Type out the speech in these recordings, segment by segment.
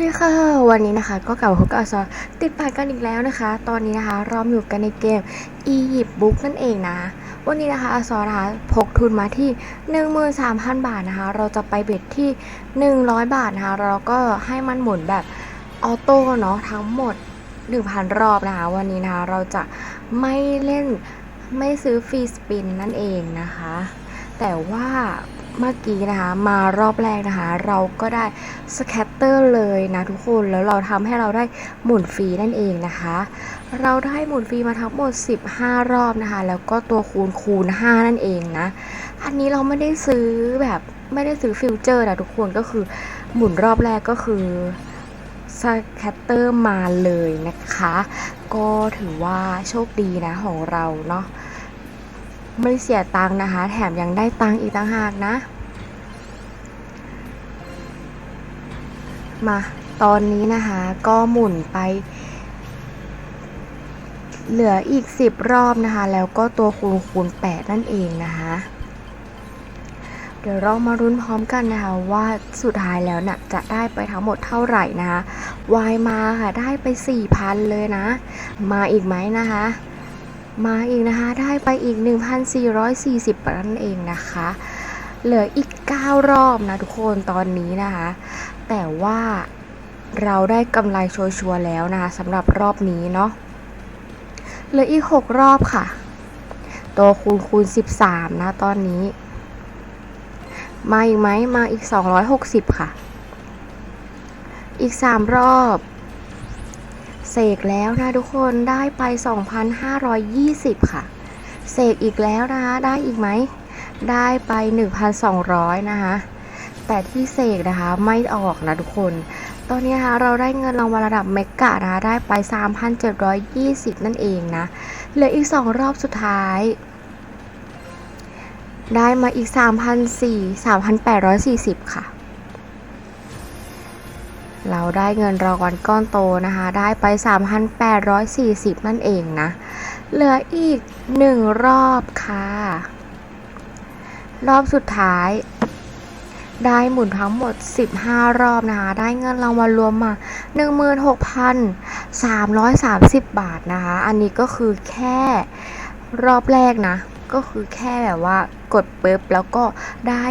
สดีค่ะวันนี้นะคะก็กลับมาพบกับอซอติดปากกันอีกแล้วนะคะ ตอนนี้นะคะเราอยู่กันในเกมอียิปต์บุ๊กนั่นเองนะ วันนี้นะคะอซอนะคะพกทุนมาที่ 13,000 บาทนะคะ เราจะไปเบ็ดที่ 100 บาทนะคะ เราก็ให้มันหมุนแบบออโต้เนาะทั้งหมด 1,000 รอบนะคะ วันนี้นะคะเราจะไม่เล่นไม่ซื้อฟรีสปินนั่นเองนะคะ แต่ว่า เมื่อกี้นะคะ มารอบแรกนะคะ เราก็ได้สแคตเตอร์เลยนะทุกคนแล้วเราทำให้เราได้หมุนฟรีนั่นเองนะคะ เราได้หมุนฟรีมาทั้งหมด 15 รอบนะคะ แล้วก็ตัวคูณคูณ 5 นั่นเองนะ อันนี้เราไม่ได้ซื้อแบบไม่ได้ซื้อฟิวเจอร์นะทุกคนก็คือหมุนรอบแรกก็คือสแคตเตอร์มาเลยนะคะ ก็ถือว่าโชคดีนะของเราเนาะ ไม่เสียตังค์นะคะ แถมยังได้ตังค์อีกต่างหากนะ มาตอนนี้นะคะก็หมุนไป เหลืออีก 10 รอบนะคะ แล้วก็ตัวคูณคูณ8นั่นเองนะคะเดี๋ยวเรามารุ้นพร้อมกันนะคะว่าสุดท้ายแล้วน่ะจะได้ไปทั้งหมดเท่าไหร่นะคะวายมาค่ะได้ไป4,000เลยนะ มาอีกไหมนะคะ มาอีกนะคะ ได้ไปอีก 1,440นั่นเองนะคะ เหลืออีก 9 รอบนะทุกคนตอนนี้นะคะ แต่ว่าเราได้กำไรชัวร์แล้วนะคะสำหรับรอบนี้เนาะเหลืออีก 6 รอบค่ะ ตัวคูณคูณ 13 นะตอนนี้ มาอีกไหมมาอีก 260 ค่ะ อีก 3 รอบ เสกแล้วนะทุกคนได้ไป 2,520 ค่ะ เสกอีกแล้วนะคะได้อีกไหม ได้ไป 1,200 นะคะ แต่ที่เสกนะคะไม่ออกนะทุกคน ตอนนี้นะคะเราได้เงินรางวัลระดับเมกะนะคะได้ไป 3,720 นั่นเองนะ เหลืออีก 2 รอบสุดท้ายได้มาอีก 3,400 3,840 ค่ะ เราได้เงินรางวัลก้อนโตนะคะ ได้ไป 3,840 นั่นเองนะ เหลืออีก 1 รอบค่ะ รอบสุดท้าย ได้หมุนทั้งหมด 15 รอบนะคะ ได้เงินรางวัลรวมมา 16,330 บาทนะคะ อันนี้ก็คือแค่รอบแรกนะ ก็คือแค่แบบว่ากดปุ๊บแล้วก็ได้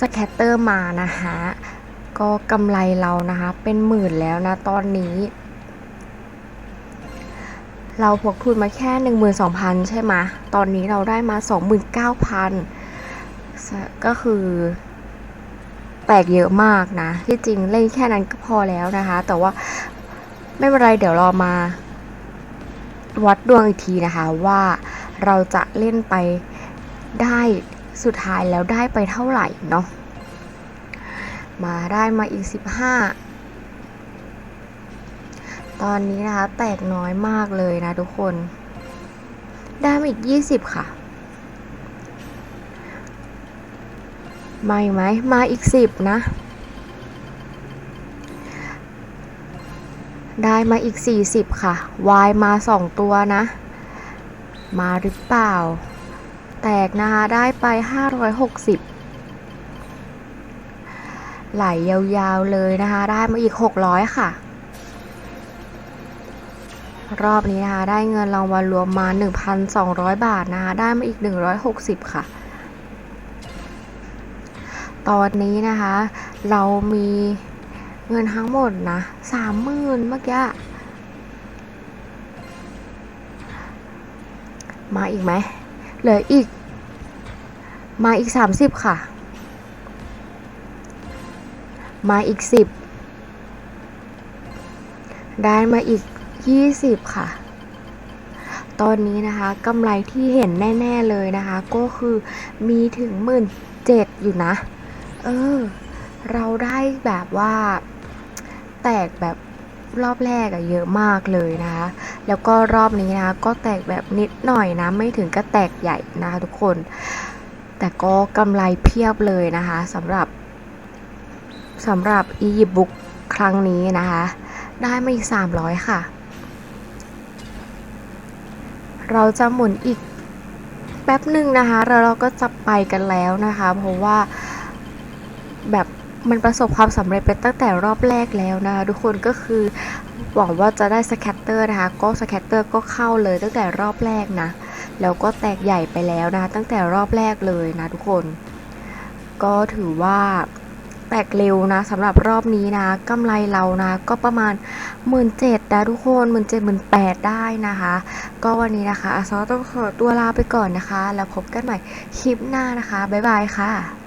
สแคตเตอร์มานะคะ ก็กำไรเรานะคะ เป็นหมื่นแล้วนะตอนนี้ เราพกทุนมาแค่ 12,000 ใช่ไหมตอนนี้เราได้มา 29,000 ก็คือแตกเยอะมากนะ ที่จริงเล่นแค่นั้นก็พอแล้วนะคะ แต่ว่าไม่เป็นไรเดี๋ยวเรามาวัดดวงอีกทีนะคะว่าเราจะเล่นไปได้สุดท้ายแล้วได้ไปเท่าไหร่เนาะ มาได้มาอีก 15 ตอนนี้นะคะ แตกน้อยมากเลยนะทุกคน ได้มาอีก 20 ค่ะ มาอีกไหม มาอีก 10 นะ ได้มาอีก 40 ค่ะ Y มา 2 ตัวนะ มาหรือเปล่า แตกนะคะ ได้ไป 560 ไหลยาวๆเลยนะคะ ได้มาอีก 600 ค่ะ รอบนี้นะคะ ได้เงินรางวัลรวมมา 1,200 บาทนะคะ ได้มาอีก 160 ค่ะ ตอนนี้นะคะ เรามีเงินทั้งหมดนะ30,000เมื่อกี้ มาอีกไหมเหลืออีก มาอีก 30 ค่ะ มาอีก 10 ได้มาอีก 20 ค่ะ ตอนนี้นะคะกำไรที่เห็นแน่ ๆ เลยนะคะ ก็คือมีถึงหมื่นเจ็ดอยู่นะ เออ เราได้แบบว่าแตกแบบรอบแรกอะเยอะมากเลยนะคะ แล้วก็รอบนี้นะคะ ก็แตกแบบนิดหน่อยนะ ไม่ถึงก็แตกใหญ่นะคะทุกคน แต่ก็กำไรเพียบเลยนะคะสำหรับ สำหรับอียิปต์บุ๊กครั้งนี้นะคะ ได้มาอีก 300 ค่ะ เราจะหมุนอีกแป๊บหนึ่งนะคะแล้วเราก็จะไปกันแล้วนะคะ เพราะว่าแบบมันประสบความสำเร็จไปตั้งแต่รอบแรกแล้วนะคะทุกคนก็คือหวังว่าจะได้สแคตเตอร์นะคะ ก็สแคตเตอร์ก็เข้าเลยตั้งแต่รอบแรกนะ แล้วก็แตกใหญ่ไปแล้วนะคะตั้งแต่รอบแรกเลยนะทุกคน ก็ถือว่า แตกเร็วนะสำหรับรอบนี้นะกำไรเรานะ ก็ประมาณ 1 7ื่นนะทุกคนหมื่นเจ็ดหมื่นแปดได้นะคะ ก็วันนี้นะคะอาซอต้องขอตัวลาไปก่อนนะคะ แล้วพบกันใหม่คลิปหน้านะคะ บ๊ายบายค่ะ